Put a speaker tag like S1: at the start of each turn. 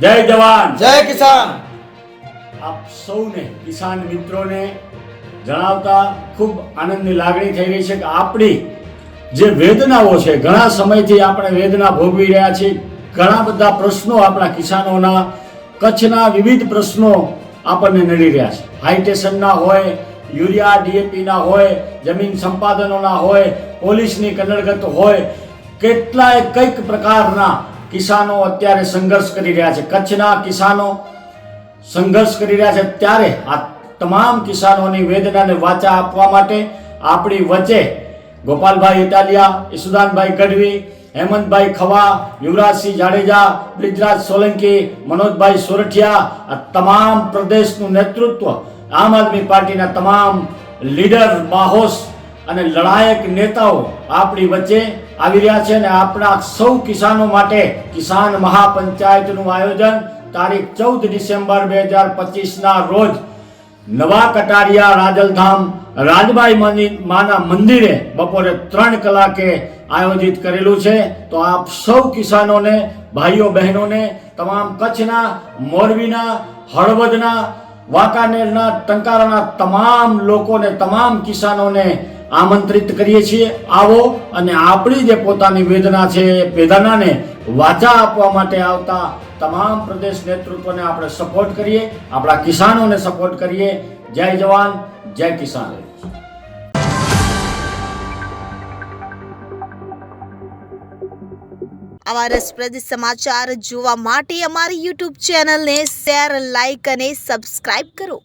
S1: જય જવાન.
S2: જય કિસાન.
S1: આપ સૌને કિસાન મિત્રોને જણાવતા ખૂબ આનંદની લાગણી થઈ રહી છે કે આપણી જે વેદનાઓ છે ઘણા સમયથી આપણે વેદના ભોગવી રહ્યા છીએ. ઘણા બધા પ્રશ્નો આપણા કિસાનોના કચ્છના વિવિધ પ્રશ્નો આપણને નડી રહ્યા છે. હાઈટેશનના હોય યુરિયા ડીએપીના હોય જમીન સંપાદનોના હોય પોલીસની કનડગત હોય કેટલાય કંઈક પ્રકારના કિસાનો અત્યારે સંઘર્ષ કરી રહ્યા છે. કચ્છના કિસાનો સંઘર્ષ કરી રહ્યા છે. ત્યારે આ તમામ કિસાનોની વેદનાને વાચા આપવા માટે આપણી વચ્ચે ગોપાલભાઈ ઇટાલિયા, ઈસુદાનભાઈ ગઢવી, હેમંતભાઈ ખવા, યુવરાજસિંહ જાડેજા, બ્રિજરાજ સોલંકી, મનોજભાઈ સોરઠિયા, આ તમામ પ્રદેશનું નેતૃત્વ આમ આદમી પાર્ટીના તમામ લીડર, બાહોશ અને લડાયક નેતાઓ આપણી વચ્ચે આવી રહ્યા છે અને આપણા સૌ કિસાનો માટે કિસાન મહાપંચાયતનું આયોજન તારીખ ચૌદ ડિસેમ્બર બે હજાર પચીસના રોજ નવા કટારિયા રાજલધામ રાજબાઈ મંદિર માના મંદિરે બપોરે ત્રણ કલાકે આયોજિત કરેલું છે. તો આપ સૌ કિસાનોને, ભાઈઓ બહેનોને, તમામ કચ્છના, મોરબીના, હળવદના, વાંકાનેરના, ટંકારાના તમામ લોકોને, તમામ કિસાનોને આમંત્રિત કરીએ છીએ. આવો અને આપણી જે પોતાની વેદના છે એ વેદનાને વાચા આપવા માટે આવતા તમામ પ્રદેશ નેતૃત્વને આપણે સપોર્ટ કરીએ, આપણા કિસાનોને સપોર્ટ કરીએ. જય જવાન, જય કિસાન.
S3: આવા રસપ્રદ સમાચાર જોવા માટે અમારી યુટ્યુબ ચેનલને શેર લાઇક અને સબસ્ક્રાઇબ કરો.